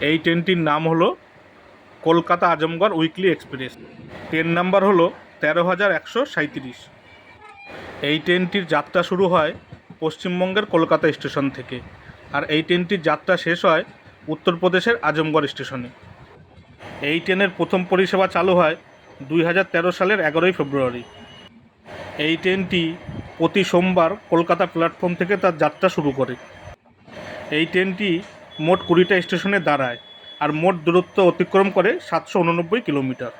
এই ট্রেনটির নাম হলো Kolkata Azamgarh weekly express. Train number হলো তেরো হাজার একশো সাঁইত্রিশ। এই ট্রেনটির যাত্রা শুরু হয় পশ্চিমবঙ্গের কলকাতা স্টেশন থেকে আর এই ট্রেনটির যাত্রা শেষ হয় উত্তরপ্রদেশের আজমগড় স্টেশনে। এই ট্রেনের প্রথম পরিষেবা চালু হয় দুই হাজার তেরো সালের এগারোই ফেব্রুয়ারি। এই ট্রেনটি প্রতি সোমবার কলকাতা প্ল্যাটফর্ম থেকে তার যাত্রা শুরু করে। এই ট্রেনটি মোট কুড়িটা স্টেশনে দাঁড়ায় আর মোট দূরত্ব অতিক্রম করে সাতশো উননব্বই কিলোমিটার।